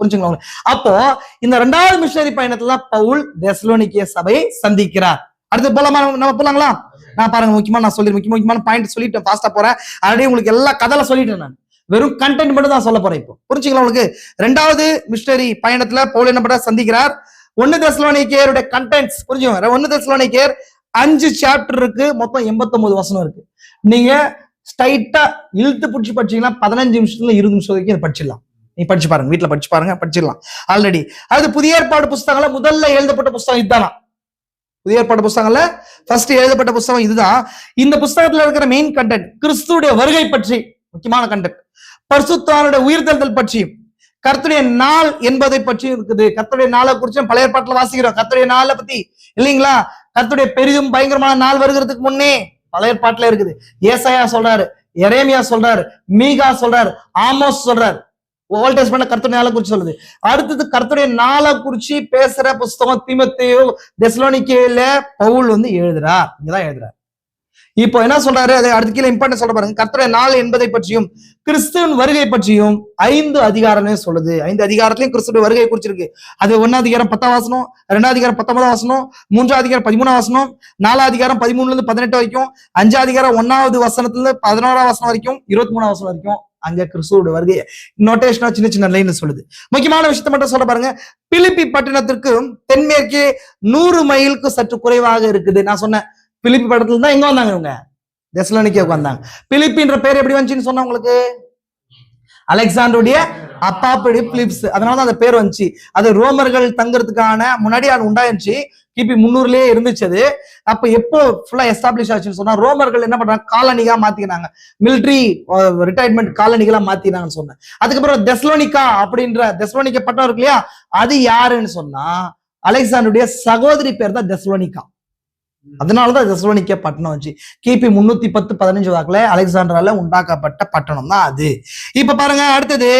புரிஞ்சுங்களா? அப்போ இந்த ரெண்டாவது மிஷனரி பயணத்துல பவுல் தெசலோனிக்கிய சபையை சந்திக்கிறார். அடுத்து போலாமா? நம்ம போலாங்களா? நான் பாருங்க முக்கியமா நான் சொல்லி முக்கிய முக்கியமான பாயிண்ட் சொல்லிட்டேன் ஃபாஸ்டா போறேன். ஆல்ரெடி உங்களுக்கு எல்லா கதல சொல்லிட்டேன் நான். வெறும் கண்டென்ட் மட்டும் தான் சொல்ல போறேன் இப்போ. புரிஞ்சுங்களா உங்களுக்கு? ரெண்டாவது மிஷனரி பயணத்துல பவுல் என்ன பண்றார்? சந்திக்கிறார். ஒன்னு தெசலோனிக்கேயருடைய கண்டென்ட்ஸ் புரிஞ்சுங்க ஒன்னு தெசலோனிக்கேயர் அஞ்சு சாப்டர் இருக்கு. மொத்தம் 89 வசனம் இருக்கு. நீங்க ஸ்ட்ரைட்டா இழுத்து பிடிச்சி படிச்சீங்கன்னா பதினஞ்சு நிமிஷத்துல இருபது நிமிஷம் வரைக்கும் படிச்சிடலாம். நீ படிச்சு பாருங்க வீட்டில் படிச்சு பாருங்க படிச்சிடலாம். ஆல்ரெடி அது புதிய ஏற்பாடு புஸ்தகங்கள்ல முதல்ல எழுதப்பட்ட புஸ்தகம் இதுதானா? புதிய ஏற்பாடு புஸ்தகங்கள்ல ஃபர்ஸ்ட் எழுதப்பட்ட புஸ்தகம் இதுதான். இந்த புஸ்தகத்துல இருக்கிற மெயின் கண்டென்ட் கிறிஸ்துடைய வருகை பற்றி முக்கியமான கண்டென்ட் பரிசுத்தானுடைய உயிர்த்தெழுதல் பற்றி கர்த்தருடைய நாள் என்பதை பற்றி இருக்குது. கர்த்தருடைய நாளை குறிச்சு பழைய ஏற்பாட்டுல வாசிக்கிறோம். கர்த்தருடைய நாளை பத்தி இல்லைங்களா? கர்த்தருடைய பெரிதும் பயங்கரமான நாள் வருகிறதுக்கு முன்னே பழைய பாட்டுல இருக்குது. ஏசையா சொல்றாரு எரேமியா சொல்றாரு மீகா சொல்றாரு ஆமோஸ் சொல்றாரு. ஓல்டேஜ் பண்ண கருத்து நாளை குறிச்சு சொல்லுது. அடுத்தது கருத்துடைய நாளை குறிச்சு பேசுற புஸ்தகம் திமுத்தையோ தெசலோனிக்கேல பவுல் வந்து எழுதுறார். இங்கதான் எழுதுறார். இப்போ என்ன சொல்றாரு? அதை அடுத்த கீழே இம்பார்ட்டன் சொல்ற பாருங்க. கர்த்தருடைய நாள் என்பதை பற்றியும் கிறிஸ்துவின் வருகை பற்றியும் ஐந்து அதிகாரமே சொல்லுது. ஐந்து அதிகாரத்திலையும் கிறிஸ்துடைய வருகை குறிச்சிருக்கு. அது ஒன்னா அதிகாரம் பத்தாம் வாசனம் ரெண்டாம் அதிகாரம் பத்தொன்பதாம் வாசனம் மூன்றாம் அதிகாரம் பதிமூணாம் வாசனம் நாலாம் அதிகாரம் பதிமூணுல இருந்து பதினெட்டு வரைக்கும் அஞ்சாம் அதிகாரம் ஒன்னாவது வசனத்துல இருந்து பதினோராம் வசனம் வரைக்கும் இருபத்தி மூணாம் வசனம் வரைக்கும் அங்க கிறிஸ்துவோட வருகை நோட்டேஷனா சின்ன சின்ன லைன் சொல்லுது. முக்கியமான விஷயத்தை மட்டும் சொல்ல பாருங்க. பிலிப்பி பட்டணத்திற்கு தென்மேற்கே நூறு மைலுக்கு சற்று குறைவாக இருக்குது. நான் சொன்னேன் பிலிப்பி பட்டணத்துல தான் எங்க வந்தாங்க இவங்க. தெசலோனிக்கே வந்தாங்க. பிலிப்பின்ற பேர் எப்படி வந்துச்சுன்னு சொன்னா உங்களுக்கு? அலெக்சாண்டருடைய அப்பாப்படி பிலிப்ஸ் அதனால தான் அந்த பேர் வந்துச்சு. அது ரோமர்கள் தங்குறதுக்கான முன்னாடி அது உண்டாயிருச்சு கிபி முன்னூறுலயே இருந்துச்சு அது. அப்ப எப்போ ஃபுல்லா எஸ்டாப்ளிஷ் ஆச்சுன்னு சொன்னா ரோமர்கள் என்ன பண்றாங்க? காலனிகா மாத்திக்கினாங்க. மிலிட்ரி ரிட்டையர்மெண்ட் காலனிகளா மாத்தினாங்கன்னு சொன்னேன். அதுக்கப்புறம் தெஸ்லோனிகா அப்படின்ற தெஸ்லோனிக்கா பட்டம் இருக்கு இல்லையா? அது யாருன்னு சொன்னா அலெக்சாண்டருடைய சகோதரி பேர் தான் தெஸ்லோனிகா அதனாலதான் தெசலோனிக்க பட்டணம் வச்சு கிபி முன்னூத்தி பத்து பதினஞ்சு வாக்குல அலெக்சாண்டரால உண்டாக்கப்பட்ட பட்டணம் தான் அது. இப்ப பாருங்க அடுத்தது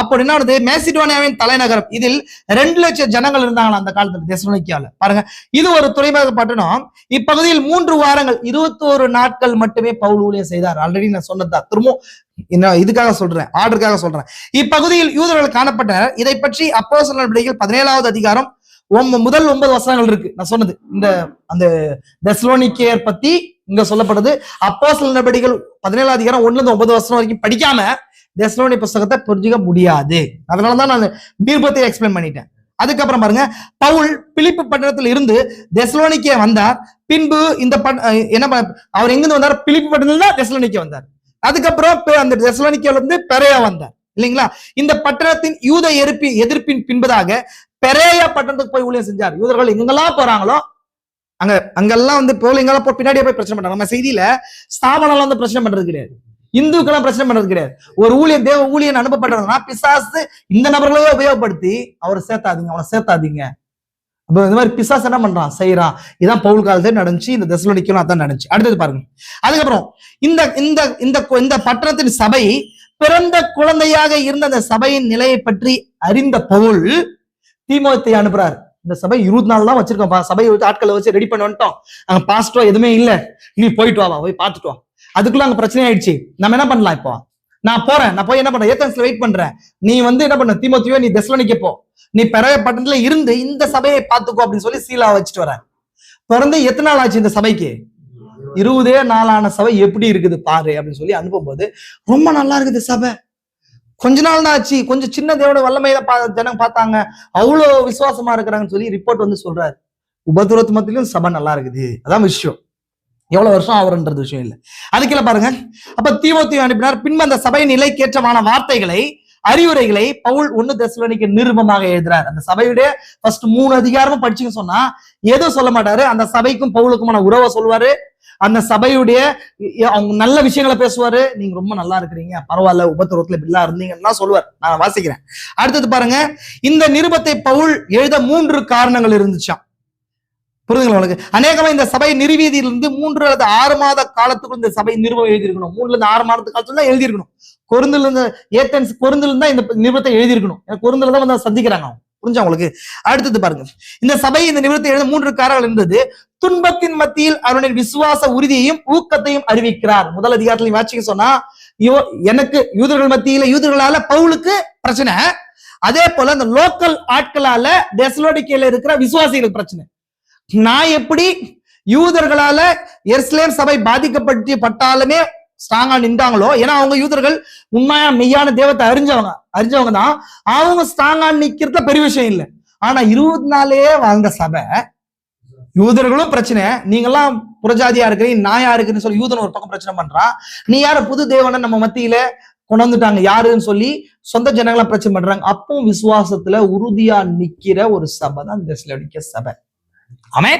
அப்படின்னா என்ன மேசிடோனியாவின் தலைநகரம். இதில் ரெண்டு லட்சம் ஜனங்கள் இருந்தாங்களா அந்த காலத்துல தெசலோனிக்கால பாருங்க இது ஒரு துறைமுக பட்டணம். இப்பகுதியில் மூன்று வாரங்கள் இருபத்தோரு நாட்கள் மட்டுமே பவுல் ஊழியம் செய்தார். ஆல்ரெடி நான் சொன்னதுதான். திரும்பவும் என்ன இதுக்காக சொல்றேன் ஆர்டருக்காக சொல்றேன். இப்பகுதியில் யூதர்கள் காணப்பட்டனர். இதை பற்றி அப்போ நடவடிக்கைகள் பதினேழாவது அதிகாரம் முதல் ஒன்பது வசனங்கள் இருக்கு. நான் சொன்னது. இந்த அந்த தெஸ்லோனிக்கேயர் பத்தி இங்க சொல்லப்படுது. அப்போ நடவடிக்கைகள் பதினேழாம் அதிகாரம் ஒண்ணுல இருந்து ஒன்பது வருஷம் வரைக்கும் படிக்காம தெஸ்லோனி புஸ்தகத்தை புரிஞ்சுக்க முடியாது. அதனாலதான் நான் தீர்ப்பத்தை எக்ஸ்பிளைன் பண்ணிட்டேன். அதுக்கப்புறம் பாருங்க. பவுல் பிலிப்பு பட்டணத்துல இருந்து தெஸ்லோனிக்கே வந்தார். பின்பு இந்த என்ன அவர் எங்கிருந்து வந்தார்? பிலிப்பு பட்டணத்துல தான் தெஸ்லோனிக்கே வந்தார். அதுக்கப்புறம் பெ- அந்த தெஸ்லோனிக்கேல இருந்து பெரையா வந்தார். இல்லைங்களா? இந்த பட்டணத்தின் யூத எதிர்ப்பி எதிர்ப்பின் பின்பதாக பெரேயா பட்டணத்துக்கு போய் ஊழியம் செஞ்சார். யூதர்கள் எங்கெல்லாம் போறாங்களோ அங்க அங்கெல்லாம் வந்து போல எங்கெல்லாம் போய் பின்னாடியே போய் பிரச்சனை பண்றாங்க நம்ம செய்தியில ஸ்தாபனம் வந்து பிரச்சனை பண்றது கிடையாது. இந்துக்கெல்லாம் பிரச்சனை பண்றது கிடையாது. ஒரு ஊழியர் தேவ ஊழியன் அனுப்பப்படுறதுனா பிசாசு இந்த நபர்களையே உபயோகப்படுத்தி அவரை சேர்த்தாதீங்க அவனை சேர்த்தாதீங்க. அப்போ இந்த மாதிரி பிசாஸ் என்ன பண்றான்? செய்யறான் இதான் பவுல் காலத்துல நடந்துச்சு இந்த தெசலோனிக்கலும் அதான் நடந்துச்சு. அடுத்தது பாருங்க. அதுக்கப்புறம் இந்த இந்த இந்த இந்த பட்டணத்தின் சபை பிறந்த குழந்தையாக இருந்த அந்த சபையின் நிலையை பற்றி அறிந்த பவுல் தீமோத்தை அனுப்புறாரு. இந்த சபை இருபத்தி நாள் தான் வச்சிருக்கோம். சபையை வச்சு ஆட்களை வச்சு ரெடி பண்ண வந்துட்டோம். அங்க பாஸ்டோ எதுவுமே இல்ல. நீ போயிட்டு வா வா, போய் பார்த்துட்டு வா. அதுக்குள்ள அங்க பிரச்சனை ஆயிடுச்சு. நம்ம என்ன பண்ணலாம் இப்போ? நான் போறேன். நான் போய் என்ன பண்றேன்? ஏத்தன்ஸ்ல வெயிட் பண்றேன். நீ வந்து என்ன பண்ண? தீமோத்தியோ நீ தெசலோனிக்க போ. நீ பெரிய பட்டணத்துல இருந்து இந்த சபையை பார்த்துக்கோ அப்படின்னு சொல்லி சீலா வச்சுட்டு வர பிறந்து எத்தனை நாள் ஆச்சு இந்த சபைக்கு? இருபதே நாளான சபை எப்படி இருக்குது பாரு அப்படின்னு சொல்லி அனுப்பும்போது ரொம்ப நல்லா இருக்குது சபை. கொஞ்ச நாள் தான் ஆச்சு. கொஞ்சம் சின்ன தேவோட வல்லமையில பா ஜனங்க பார்த்தாங்க. அவ்வளோ விசுவாசமா இருக்கிறாங்கன்னு சொல்லி ரிப்போர்ட் வந்து சொல்றாரு. உபதுரத்து மத்தியிலும் சபை நல்லா இருக்குது. அதான் விஷயம். எவ்வளவு வருஷம் ஆவறன்றது விஷயம் இல்லை. அதுக்குள்ள பாருங்க. அப்ப தீமோத்தியம் அனுப்பினார். பின்பு அந்த சபை நிலைக்கேற்றமான வார்த்தைகளை அறிவுரைகளை பவுல் ஒண்ணு தெசலோனிக்கு நிருபமாக எழுதுறாரு. அந்த சபையுடைய ஃபர்ஸ்ட் மூணு அதிகாரமும் படிச்சுங்க சொன்னா எதுவும் சொல்ல மாட்டாரு. அந்த சபைக்கும் பவுலுக்குமான உறவை சொல்லுவாரு. அந்த சபையுடைய அவங்க நல்ல விஷயங்களை பேசுவாரு. நீங்க ரொம்ப நல்லா இருக்கிறீங்க. பரவாயில்ல உபத்திரத்துல இப்படிலாம் இருந்தீங்கன்னா சொல்லுவார். நான் வாசிக்கிறேன். அடுத்தது பாருங்க இந்த நிருபத்தை பவுல் எழுத மூன்று காரணங்கள் இருந்துச்சான் புரிதுங்களா உங்களுக்கு அநேகமா இந்த சபை நிறுவியதிலிருந்து மூன்று அல்லது ஆறு மாத காலத்துக்குள் இந்த சபை நிறுவம் எழுதியிருக்கணும். மூணுல இருந்து ஆறு மாதத்து காலத்துல தான் எழுதியிருக்கணும். கொருந்துல இருந்து ஏத்தன்ஸ் கொருந்துல இருந்தா இந்த நிறுவத்தை எழுதியிருக்கணும். ஏன்னா கொருந்துல தான் வந்து சந்திக்கிறாங்க அவங்க. புரிஞ்சா உங்களுக்கு? அடுத்தது பாருங்க. இந்த சபை இந்த நிறுவத்தை எழுத மூன்று காரணங்கள் இருந்தது துன்பத்தின் மத்தியில் அவருடைய விசுவாச உறுதியையும் ஊக்கத்தையும் அறிவிக்கிறார். முதல் அதிகாரத்தில் வாட்சிக்க சொன்னா இவ எனக்கு யூதர்கள் மத்தியில யூதர்களால பவுலுக்கு பிரச்சனை. அதே போல இந்த லோக்கல் ஆட்களால தெசலோனிக்கேல இருக்கிற விசுவாசிகளுக்கு பிரச்சனை. நான் எப்படி யூதர்களால எருசலேம் சபை பாதிக்கப்பட்டு பட்டாலுமே ஸ்ட்ராங்கா நின்றாங்களோ? ஏன்னா அவங்க யூதர்கள் உண்மையான மெய்யான தேவத்தை அறிஞ்சவங்க. அறிஞ்சவங்க தான் அவங்க ஸ்ட்ராங்கா நிக்கிறதுல பெரிய விஷயம் இல்லை. ஆனா இருபத்தி நாலே வாழ்ந்த சபை யூதர்களும் பிரச்சனை. நீங்கெல்லாம் புறஜாதியா இருக்கிறீங்க நான் யாருக்குன்னு சொல்லி யூதன் ஒரு பக்கம் பிரச்சனை பண்றான். நீ யார? புது தேவனை நம்ம மத்தியில கொண்டு வந்துட்டாங்க. யாருன்னு சொல்லி சொந்த ஜனங்களை பிரச்சனை பண்றாங்க. அப்பவும் விசுவாசத்துல உறுதியா நிக்கிற ஒரு சபை தான் இந்த சபை. ஆமே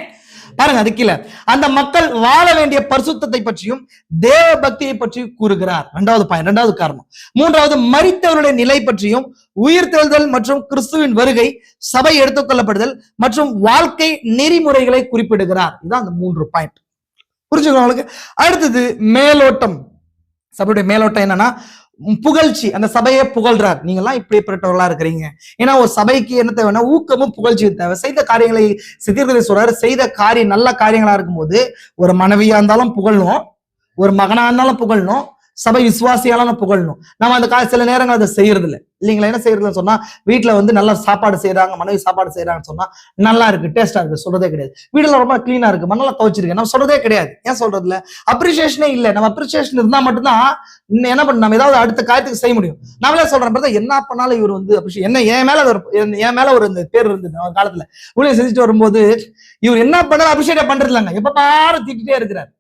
பாருங்க அது கீழே. அந்த மக்கள் வாழ வேண்டிய பரிசுத்தத்தை பற்றியும் தேவ பக்தியை பற்றியும் கூறுகிறார். இரண்டாவது பாயிண்ட் இரண்டாவது காரணம். மூன்றாவது மறித்தவருடைய நிலை பற்றியும் உயிர் தெழுதல் மற்றும் கிறிஸ்துவின் வருகை சபை எடுத்துக்கொள்ளப்படுதல் மற்றும் வாழ்க்கை நெறிமுறைகளை குறிப்பிடுகிறார். இதுதான் அந்த மூன்று பாயிண்ட். புரிஞ்சுக்கணும் அடுத்தது மேலோட்டம். சபையுடைய மேலோட்டம் என்னன்னா புகழ்ச்சி அந்த சபையை புகழ்றார். நீங்கெல்லாம் இப்படிப்பட்டவர்களா இருக்கிறீங்க. ஏன்னா ஒரு சபைக்கு என்ன தேவைன்னா ஊக்கமும் புகழ்ச்சியும் தேவை. செய்த காரியங்களை சித்திரத்தை சொல்றாரு. செய்த காரியம் நல்ல காரியங்களா இருக்கும்போது ஒரு மனைவியா இருந்தாலும் புகழணும். ஒரு மகனா இருந்தாலும் புகழணும். சபை விசுவாசியாலும் புகழணும். நம்ம அந்த கா சில நேரங்கள் அதை செய்யறது இல்லை இல்லைங்களா? என்ன செய்யறதுன்னு சொன்னா வீட்டுல வந்து நல்லா சாப்பாடு செய்யறாங்க மனைவி சாப்பாடு செய்யறாங்கன்னு சொன்னா நல்லா இருக்கு டேஸ்டா இருக்கு சொல்றதே கிடையாது. வீடுல ரொம்ப கிளீனா இருக்கு மண்ணெல்லாம் துவைச்சிருக்கு நம்ம சொல்றதே கிடையாது. ஏன் சொல்றது இல்ல அப்ரிசியேஷனே இல்ல. நம்ம அப்ரிசியேஷன் இருந்தா மட்டும்தான் என்ன பண்ண நம்ம ஏதாவது அடுத்த காரியத்துக்கு செய்ய முடியும். நம்மளே சொல்றேன் brother, என்ன பண்ணாலும் இவர் வந்து appreciate- என்ன என் மேல ஒரு என் மேல ஒரு இந்த பேர் இருந்தது காலத்துல. ஊழியர் செஞ்சுட்டு வரும்போது இவர் என்ன பண்ணாலும் அபிஷேகம் பண்றது இல்லைங்க எப்ப பாரு திட்டே இருக்கிறார்.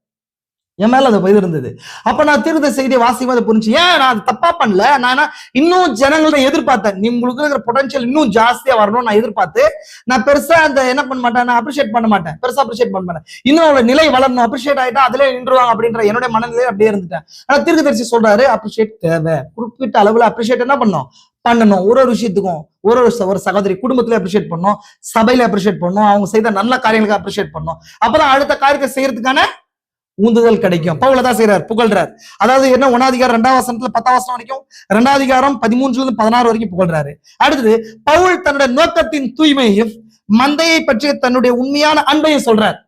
என் மேல அது இது இருந்தது அப்ப நான் திருந்த செய்தியை வாசிக்கும் அதை புரிஞ்சு ஏன் நான் அது தப்பா பண்ணல? நான் இன்னும் ஜனங்கள்ட்ட எதிர்பார்த்தேன். நீ உங்களுக்கு இருக்கிற பொட்டன்ஷியல் இன்னும் ஜாஸ்தியா வரணும்னு நான் எதிர்பார்த்து நான் பெருசா அந்த என்ன பண்ண மாட்டேன் நான் அப்ரிஷியேட் பண்ண மாட்டேன். பெருசா அப்ரிஷியேட் பண்ண மாட்டேன். இன்னும் அவளோட நிலை வளரணும். அப்ரிஷியேட் ஆயிட்டா அதுல நின்றுவாங்க அப்படின்ற என்னோட மனநிலையில அப்படியே இருந்துட்டேன். ஆனா தீர்க்க தரிசி சொல்றாரு அப்ரிஷியேட் தேவை. குறிப்பிட்ட அளவுல அப்ரிஷியேட் என்ன பண்ணும் பண்ணணும். ஒரு ஒரு விஷயத்துக்கும் ஒரு ஒரு ஒரு சகோதரி குடும்பத்துல அப்ரிஷியேட் பண்ணும் சபையில அப்ரிஷியேட் பண்ணணும் அவங்க செய்த நல்ல காரியங்களுக்கு அப்ரிஷியேட் பண்ணணும் அப்பதான் அடுத்த காரியத்தை செய்யறதுக்கான ஊந்துதல் கிடைக்கும். பவுல தான் செய்யறார் புகழ்றார். அதாவது என்ன ஒன்னாதிகாரம் ரெண்டாவது வசனத்துல பத்தாம் வசனம் வரைக்கும் ரெண்டாதிகாரம் பதிமூன்றுல இருந்து பதினாறு வரைக்கும் புகழ்றாரு. அடுத்தது பவுல் தன்னுடைய நோக்கத்தின் தூய்மையையும் மந்தையை பற்றிய தன்னுடைய உண்மையான அன்பையும் சொல்றார்.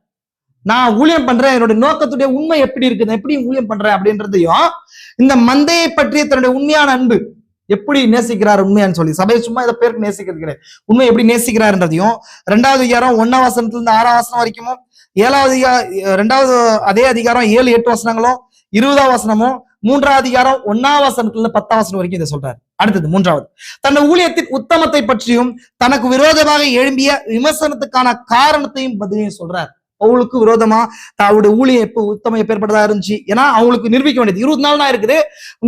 நான் ஊழியம் பண்றேன் என்னுடைய நோக்கத்துடைய உண்மை எப்படி இருக்குது எப்படி ஊழியம் பண்றேன் அப்படின்றதையும் இந்த மந்தையை பற்றிய தன்னுடைய உண்மையான அன்பு எப்படி நேசிக்கிறார் உண்மையான்னு சொல்லி. சபை சும்மா இதை பேருக்கு நேசிக்கிறது கிடையாது. உண்மை எப்படி நேசிக்கிறார்ன்றதையும் ரெண்டாவது அதிகாரம் ஒன்னாம் வசனத்துல இருந்து ஆறாம் வசனம் வரைக்கும் ஏழாவது ரெண்டாவது அதே அதிகாரம் ஏழு எட்டு வசனங்களும் இருபதாம் வசனமும் மூன்றாவது அதிகாரம் ஒன்னாம் வசனத்துல இருந்து பத்தாம் வசனம் வரைக்கும் இதை சொல்றாரு. அடுத்தது மூன்றாவது. தன் ஊழியத்தின் உத்தமத்தை பற்றியும் தனக்கு விரோதமாக எழும்பிய விமர்சனத்துக்கான காரணத்தையும் பதிலையும் சொல்றார். பவுலுக்கு விரோதமா அவருடைய ஊழியம் எப்ப உத்தமம் எப்பேற்பட்டதா இருந்துச்சு. ஏன்னா அவங்களுக்கு நிரூபிக்க வேண்டியது இருபது நாள் தான் இருக்குது.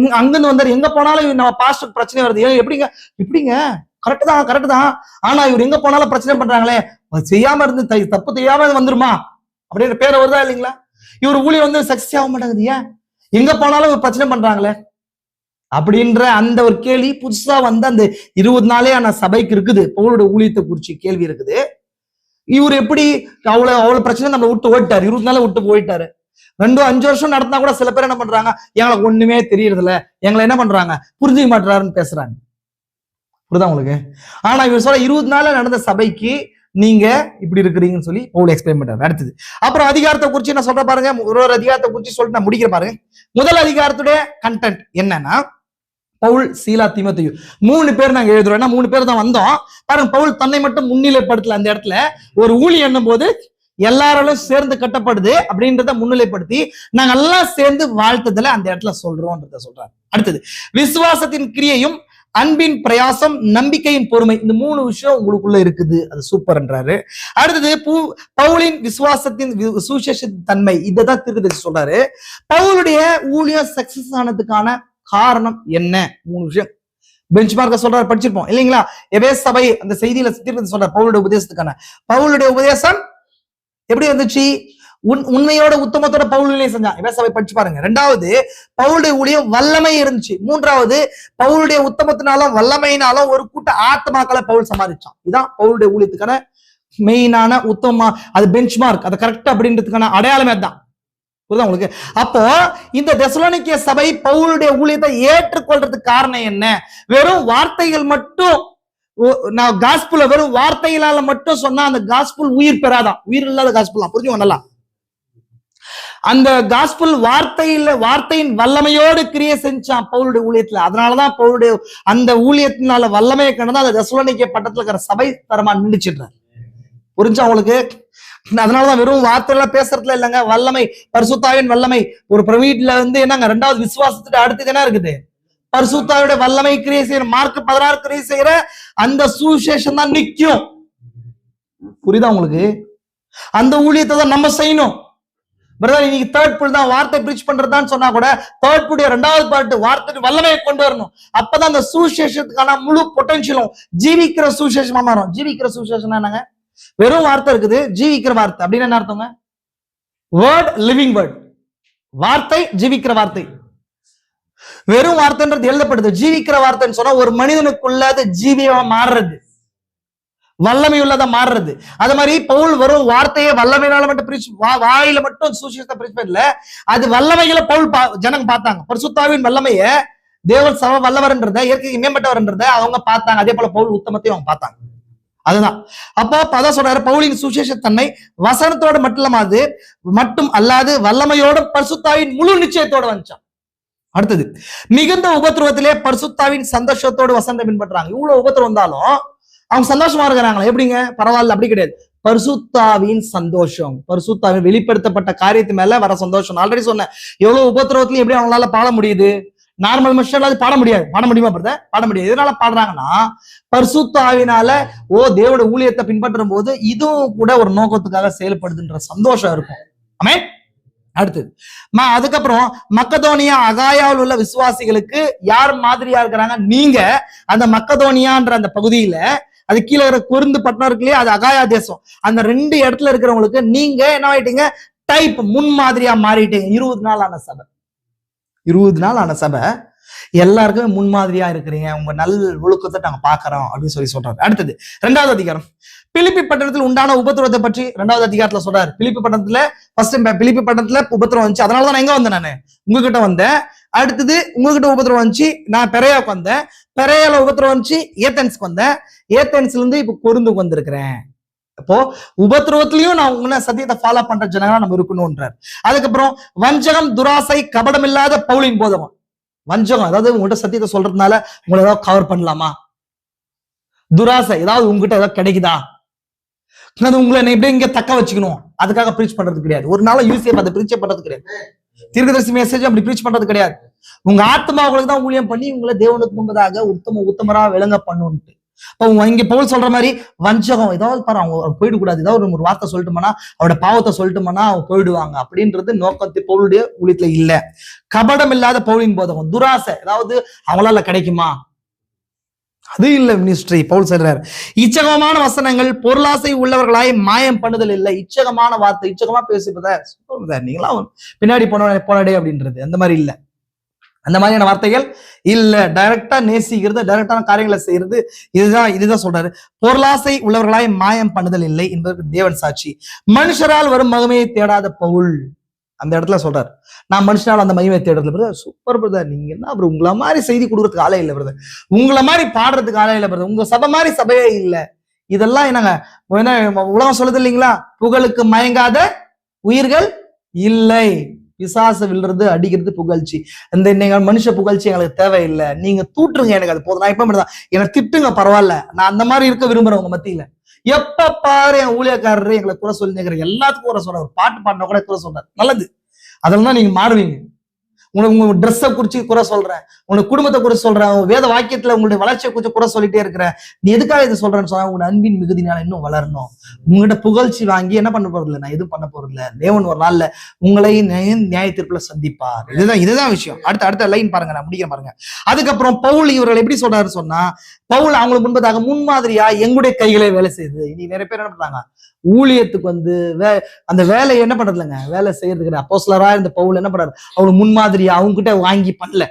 அங்கிருந்து வந்தாரு. எங்க போனாலும் நம்ம பாஸ்டர் பிரச்சனை வருது. ஏன் எப்படிங்க? எப்படிங்க? கரெக்ட் தான் கரெக்ட் தான். ஆனா இவர் எங்க போனாலும் பிரச்சனை பண்றாங்களே? அது செய்யாம இருந்து தை- தப்பு செய்யாம வந்துருமா? அப்படின்ற பேரை வருதா இல்லைங்களா? இவர் ஊழியம் வந்து சக்சஸ் ஆக மாட்டேங்குது. ஏன்? எங்க போனாலும் இவர் பிரச்சனை பண்றாங்களே? அப்படின்ற அந்த ஒரு கேள்வி புதுசா வந்து அந்த இருபது நாளே ஆனா சபைக்கு இருக்குது. பவுலோட ஊழியத்தை குறிச்சு கேள்வி இருக்குது. இவர் எப்படி அவ்வளவு அவ்வளவு பிரச்சனை நம்ம விட்டு ஓடிட்டாரு இருபத்தி நாள் விட்டு போயிட்டாரு. ரெண்டு அஞ்சு வருஷம் நடந்தா கூட சில பேர் என்ன பண்றாங்க எங்களுக்கு ஒண்ணுமே தெரியறது இல்ல எங்களை என்ன பண்றாங்க? புரிஞ்சுக்க மாட்டாருன்னு பேசுறாங்க. புரியுதா உங்களுக்கு? ஆனா இவர் சொல்ல இருபது நாள்ல நடந்த சபைக்கு நீங்க இப்படி இருக்கிறீங்கன்னு சொல்லி பவுல் எக்ஸ்பிளைன் பண்றாரு. அடுத்தது. அப்புறம் அதிகாரத்தை குறிச்சு நான் சொல்ற பாருங்க? ஒரு ஒரு அதிகாரத்தை குறிச்சு சொல்லிட்டு நான் முடிக்கிற பாருங்க. முதல் அதிகாரத்துடைய கண்டென்ட் என்னன்னா பவுல் சீலா திமத்தையும் மூணு பேர் நாங்க எழுதுறோம். ஏன்னா மூணு பேர் தான் வந்தோம். பாருங்க பவுல் தன்னை மட்டும் முன்னிலைப்படுத்தல அந்த இடத்துல. ஒரு ஊழி என்னும் போது எல்லாராலும் சேர்ந்து கட்டப்படுது அப்படின்றத முன்னிலைப்படுத்தி நாங்க எல்லாம் சேர்ந்து வாழ்த்ததுல அந்த இடத்துல சொல்றோம்ன்றத சொல்றாரு. அடுத்தது விசுவாசத்தின் கிரியையும் அன்பின் பிரயாசம் நம்பிக்கையின் பொறுமை இந்த மூணு விஷயம் உங்களுக்குள்ள இருக்குது. அது சூப்பர்ன்றாரு. அடுத்தது பூ பவுலின் விசுவாசத்தின் வி- தன்மை இதை தான் திருக்கதரிசி சொல்றாரு. பவுலுடைய ஊழியம் சக்சஸ் ஆனதுக்கான காரணம் என்ன? மூணு விஷயம். பெஞ்ச் மார்க்க சொல்றாரு படிச்சிருப்போம். இல்லைங்களா? எவே சபை அந்த செய்தியில திருப்பதி சொல்ற பவுலுடைய உபதேசத்துக்கான. பவுலுடைய உபதேசம் எப்படி வந்துச்சு? உன் உண்மையோட உத்தமத்தோட பவுல் ஊழியம் செஞ்சான். எபே சபை படிச்சு பாருங்க. ரெண்டாவது பவுலுடைய ஊழியம் வல்லமை இருந்துச்சு. மூன்றாவது பவுலுடைய உத்தமத்தினாலும் வல்லமையினாலும் ஒரு கூட்ட ஆத்மாக்களை பவுல் சமாளிச்சான். இதான் பவுலுடைய ஊழியத்துக்கான மெயினான உத்தமமா அது பெஞ்ச் மார்க் அது கரெக்ட் அப்படின்றதுக்கான அடையாளமே தான் புரியுதா உங்களுக்கு? அப்போ இந்த தெசலோனிக்கிய சபை பவுலுடைய ஊழியத்தை ஏற்றுக்கொள்றதுக்கு காரணம் என்ன? வெறும் வார்த்தைகள் மட்டும் நான் காஸ்புல வெறும் வார்த்தைகளால மட்டும் சொன்னா அந்த காஸ்புல் உயிர் பெறாதான். உயிர் இல்லாத காஸ்புல் புரிஞ்சுக்கோ நல்லா. அந்த காஸ்புல் வார்த்தையில வார்த்தையின் வல்லமையோடு கிரியை செஞ்சான் பவுலுடைய ஊழியத்துல. அதனாலதான் பவுலுடைய அந்த ஊழியத்தினால வல்லமையை கண்டதான் அந்த தசுலனிக்க பட்டத்துல இருக்கிற சபை தரமா நின்றுச்சிடுறாரு புரிஞ்சா உங்களுக்கு? அதனாலதான் வெறும் வார்த்தையில பேசுறதுல இல்லைங்க. வல்லமை பரிசுத்தாவின் வல்லமை. ஒரு பிரவீட்ல வந்து என்னங்க ரெண்டாவது விசுவாசத்துக்கு அடுத்தது என்ன இருக்குது? பரிசுத்தாவிட வல்லமை கிரியை செய்யற மார்க் பதினாறு கிரியை செய்யற அந்த சுவிசேஷம் தான் நிக்கும் புரியுதா உங்களுக்கு? அந்த ஊழியத்தை தான் நம்ம செய்யணும். பிரதர் இன்னைக்கு தேர்ட் புல் தான் வார்த்தை பிரீச் பண்றதுதான் சொன்னா கூட தேர்ட் புடைய ரெண்டாவது பாட்டு வார்த்தை வல்லமையை கொண்டு வரணும். அப்பதான் அந்த சுவிசேஷத்துக்கான முழு பொட்டன்ஷியலும் ஜீவிக்கிற சுவிசேஷமா மாறும். ஜீவிக்கிற சுவிசேஷம் என்னங்க? வெறும் வார்த்தை இருக்குது ஜீவிக்கிற வார்த்தை. அப்படின்னு என்ன அர்த்தங்க? வேர்ட் லிவிங் வேர்ட் வார்த்தை ஜீவிக்கிற வார்த்தை. வெறும் வார்த்தைன்றது எழுதப்படுது. ஜீவிக்கிற வார்த்தைன்னு சொன்னா ஒரு மனிதனுக்குள்ள அது ஜீவியமா மாறுறது. வல்லமை உள்ளதா மாறுறது. அது மாதிரி பவுல் வரும் வார்த்தையை வல்லமையினால மட்டும் பிரிச்சு வாயில மட்டும் சுவிசேஷத்தை பிரிச்சு இல்ல. அது வல்லமைகளை பவுல் பா- ஜனங்க பார்த்தாங்க. பரிசுத்தாவின் வல்லமைய தேவன் சம வல்லவர்ன்றத இயற்கைக்கு மேம்பட்டவர்ன்றத அவங்க பார்த்தாங்க. அதே போல பவுல் உத்தமத்தையும் அவங்க பார்த்தாங்க. அதுதான். அப்போ பத சொல்றாரு பவுலின் சுவிசேஷத்தன்மை வசனத்தோட மட்டும் இல்லாமது மட்டும் அல்லாது வல்லமையோட பரிசுத்தாவின் முழு நிச்சயத்தோட வந்துச்சான் அடுத்தது மிகுந்த உபத்திரவத்திலே பரிசுத்தாவின் சந்தோஷத்தோடு வசந்தம் பின்பற்றாங்க இவ்வளவு உபத்திரம் வந்தாலும் அவங்க சந்தோஷமா இருக்கிறாங்களா? எப்படிங்க? பரவாயில்ல அப்படி கிடையாது. பரிசுத்தாவின் சந்தோஷம் பரிசுத்தாவின் வெளிப்படுத்தப்பட்ட காரியத்து மேல வர சந்தோஷம். ஆல்ரெடி சொன்னேன். எவ்வளவு உபத்திரவத்திலையும் எப்படி அவங்களால பாட முடியுது? நார்மல் மனுஷன் பாட முடியாது. பாட முடியுமா பிரதர் பாட முடியாது. எதனால பாடுறாங்கன்னா பர்சுத்தாவினால ஓ தேவோட ஊழியத்தை பின்பற்றும் போது இதுவும் கூட ஒரு நோக்கத்துக்காக செயல்படுதுன்ற சந்தோஷம் இருக்கும். ஆமே அடுத்தது. அதுக்கப்புறம் மக்கதோனியா அகாயாவில் உள்ள விசுவாசிகளுக்கு யார் மாதிரியா இருக்கிறாங்க? நீங்க அந்த மக்கதோனியான்ற அந்த பகுதியில அது கீழே இருக்கிற குருந்து பட்டணம் இருக்கு இல்லையா? அது அகாயா தேசம். அந்த ரெண்டு இடத்துல இருக்கிறவங்களுக்கு நீங்க என்ன ஆயிட்டீங்க? டைப் முன் மாதிரியா மாறிட்டீங்க. இருபது நாள் ஆன சபை. இருபது நாள் ஆன சபை எல்லாருக்குமே முன்மாதிரியா இருக்கிறீங்க உங்க நல் ஒழுக்கத்தை நாங்க பாக்குறோம் அப்படின்னு சொல்லி சொல்றாரு. அடுத்தது ரெண்டாவது அதிகாரம். பிலிப்பி பட்டணத்தில் உண்டான உபத்திரவத்தை பற்றி ரெண்டாவது அதிகாரத்துல சொல்றாரு. பிலிப்பி பட்டணத்துல ஃபர்ஸ்ட் பிலிப்பி பட்டணத்துல உபத்திரம் வந்துச்சு. அதனாலதான் நான் எங்க வந்தேன் நான்? உங்ககிட்ட வந்தேன். அடுத்தது உங்ககிட்ட உபத்திரம் வந்துச்சு. நான் பெரையாவுக்கு வந்தேன். பெரையால உபத்திரம் வந்துச்சு. ஏத்தன்ஸ்க்கு வந்தேன். ஏத்தன்ஸ்ல இருந்து இப்ப கொருந்துக்கு வந்திருக்கிறேன். அப்போ உபத்திரவத்திலையும் நான் உங்களை சத்தியத்தை ஃபாலோ பண்ற ஜனங்களா நம்ம இருக்கணும்ன்றார். அதுக்கப்புறம் வஞ்சகம் துராசை கபடம் இல்லாத பவுலின் போதகம். வஞ்சகம் அதாவது உங்கள்கிட்ட சத்தியத்தை சொல்றதுனால உங்களை ஏதாவது கவர் பண்ணலாமா? துராசை ஏதாவது உங்ககிட்ட ஏதாவது கிடைக்குதா? அது உங்களை எப்படி இங்க தக்க வச்சுக்கணும். அதுக்காக ப்ரீச் பண்றது கிடையாது. ஒரு நாள் யூசிஎஃப் அதை ப்ரீச் பண்றது கிடையாது. தீர்க்கதரிசி மெசேஜ் அப்படி ப்ரீச் பண்றது கிடையாது. உங்க ஆத்மாவுகளுக்கு தான் ஊழியம் பண்ணி உங்களை தேவனுக்கு முன்பதாக உத்தம உத்தமரா விளங்க பண்ணுன்ட்டு. இப்போ இங்க போல் சொல்ற மாதிரி வஞ்சகம். ஏதாவது பாரு அவங்க போயிடக்கூடாது. ஏதாவது ஒரு- வார்த்தை சொல்லிட்டோம்னா அவரோட பாவத்தை சொல்லிட்டோம்னா அவங்க போயிடுவாங்க. அப்படின்றது நோக்கத்தை பொருளுடைய ஊழியத்துல இல்ல. கபடம் இல்லாத பவுலின் போதகம். துராசை. ஏதாவது அவங்களால கிடைக்குமா? அது இல்ல மினிஸ்ட்ரி பவுல் சொல்றாரு இச்சகமான வசனங்கள் பொருளாசை உள்ளவர்களாய் மாயம் பண்ணுதல் இல்லை. இச்சகமான வார்த்தை இச்சகமா பேசுறத நீங்களா பின்னாடி போன போனடே அப்படின்றது. அந்த மாதிரி இல்ல. அந்த மாதிரியான வார்த்தைகள் இல்ல. டைரக்டா நேசிக்கிறது டைரக்டான காரியங்களை செய்யறது இதுதான் இதுதான் சொல்றாரு. பொருளாசை உள்ளவர்களாய் மாயம் பண்ணுதல் இல்லை என்பதற்கு தேவன் சாட்சி. மனுஷரால் வரும் மகிமையை தேடாத பவுல். அந்த இடத்துல சொல்றாரு. நான் மனுஷனால் அந்த மகிமையை தேடுறது பிரதர் சூப்பர் பிரதர் நீங்க என்ன அப்புறம் உங்களை மாதிரி செய்தி கொடுக்கறதுக்கு ஆளே இல்லை பிரதர் உங்களை மாதிரி பாடுறதுக்கு ஆளே இல்லை பிரதர் உங்க சபை மாதிரி சபையே இல்லை. இதெல்லாம் என்னங்க என்ன உலகம் சொல்லுது இல்லைங்களா? புகழுக்கு மயங்காத உயிர்கள் இல்லை. பிசாசு விழுறது அடிக்கிறது புகழ்ச்சி. இந்த நீங்கள் மனுஷ புகழ்ச்சி எங்களுக்கு தேவையில்லை. நீங்க தூட்டுருங்க எனக்கு அது போதும். நான் இப்ப தான் என்னை திட்டுங்க பரவாயில்ல. நான் அந்த மாதிரி இருக்க விரும்புறேன் உங்க மத்தியில. எப்ப பாரு என் ஊழியக்காரரு எங்களை குறை சொல்லி எல்லாத்துக்கும் குறை சொல்றாரு. பாட்டு பாடினா கூட குறை சொல்றாரு. நல்லது. அதெல்லாம் நீங்க மாறுவீங்க. உனக்கு உங்க ட்ரெஸ்ஸை குறிச்சு குறை சொல்றேன். உனக்கு குடும்பத்தை குறிச்சு சொல்றேன். வேத வாக்கியத்துல உங்களுடைய வளர்ச்சியை குறிச்சு குறை சொல்லிட்டே இருக்கிறேன். நீ எதுக்காக இது சொல்றேன்னு சொன்னா உங்களோட அன்பின் மிகுதினால இன்னும் வளரணும். உங்ககிட்ட புகழ்ச்சி வாங்கி என்ன பண்ண போறது இல்லை? நான் எதுவும் பண்ண போறது இல்லை. தேவன் ஒரு நாள்ல உங்களை நியாய தீர்ப்புல சந்திப்பார். இதுதான் இதுதான் விஷயம். அடுத்த அடுத்த லைன் பாருங்க நான் முடிக்க பாருங்க. அதுக்கப்புறம் பவுல் இவர்கள் எப்படி சொல்றாரு சொன்னா பவுல் அவங்களுக்கு முன்பதாக முன்மாதிரியா எங்களுடைய கைகளே வேலை செய்யுது இனி நிறைய பேர் என்ன பண்றாங்க? ஊழியத்துக்கு வந்து வே அந்த வேலையை என்ன பண்றது இல்லைங்க வேலை செய்யறதுக்கு அப்போஸ்லரா இருந்த பவுல் என்ன பண்றாரு? அவங்க முன்மாதிரியா அவங்க கிட்ட வாங்கி பண்ணல.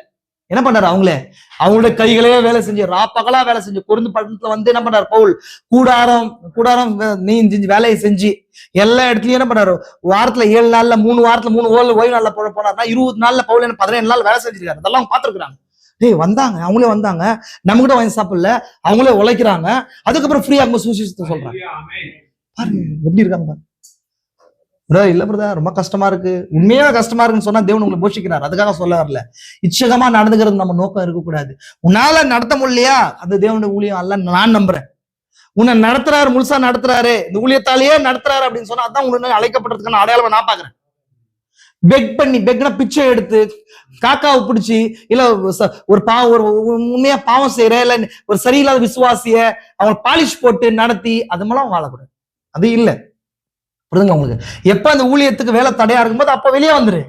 என்ன பண்றாரு அவங்களே? அவங்களோட கைகளே வேலை செஞ்சு ராப்பகலா வேலை செஞ்சு குறுந்து படத்துல வந்து என்ன பண்றாரு பவுல்? கூடாரம் கூடாரம் வே- நீ செஞ்சு வேலையை செஞ்சு எல்லா இடத்துலயும் என்ன பண்றாரு? வாரத்துல ஏழு நாள்ல மூணு வாரத்துல மூணு ஓல் ஓய்வு நாள்ல போட போனார்னா இருபது நாள்ல பவுல் என்ன பதினேழு நாள் வேலை செஞ்சிருக்காரு. அதெல்லாம் அவங்க பாத்துருக்காங்க டேய் வந்தாங்க. அவங்களே வந்தாங்க. நம்ம கிட்ட வாங்கி சாப்பிடல. அவங்களே உழைக்கிறாங்க. அதுக்கப்புறம் ஃப்ரீயா அவங்க சுவிசேஷத்தை சொல்றாங்க. பாருங்க எப்படி இருக்காங்க பாருங்க. பிரதர் இல்ல பிரதர் ரொம்ப கஷ்டமா இருக்கு. உண்மையா கஷ்டமா இருக்குன்னு சொன்னா தேவன் உங்களை போஷிக்கிறார். அதுக்காக சொல்ல வரல. இச்சகமா நடந்துக்கிறது நம்ம நோக்கம் இருக்கக்கூடாது. உன்னால நடத்த முடியலையா? அந்த தேவனுடைய ஊழியம் அல்ல நான் நம்புறேன். உன்னை நடத்துறாரு முழுசா நடத்துறாரு. இந்த ஊழியத்தாலேயே நடத்துறாரு அப்படின்னு சொன்னா அதான் உங்களுக்கு அழைக்கப்படுறதுக்கான அடையாளம் நான் பாக்குறேன் பெக் பண்ணி பெக்னா பிச்சை எடுத்து காக்காவை பிடிச்சி இல்ல ஒரு பாவம் ஒரு ஒரு உண்மையா பாவம் செய்யற இல்ல ஒரு சரியில்லாத விசுவாசிய அவங்க பாலிஷ் போட்டு நடத்தி அது மாதிரிலாம் வாழக்கூடாது. அது இல்ல. புரிதுங்க உங்களுக்கு? எப்ப அந்த ஊழியத்துக்கு வேலை தடையா இருக்கும்போது அப்போ வெளியே வந்துரு.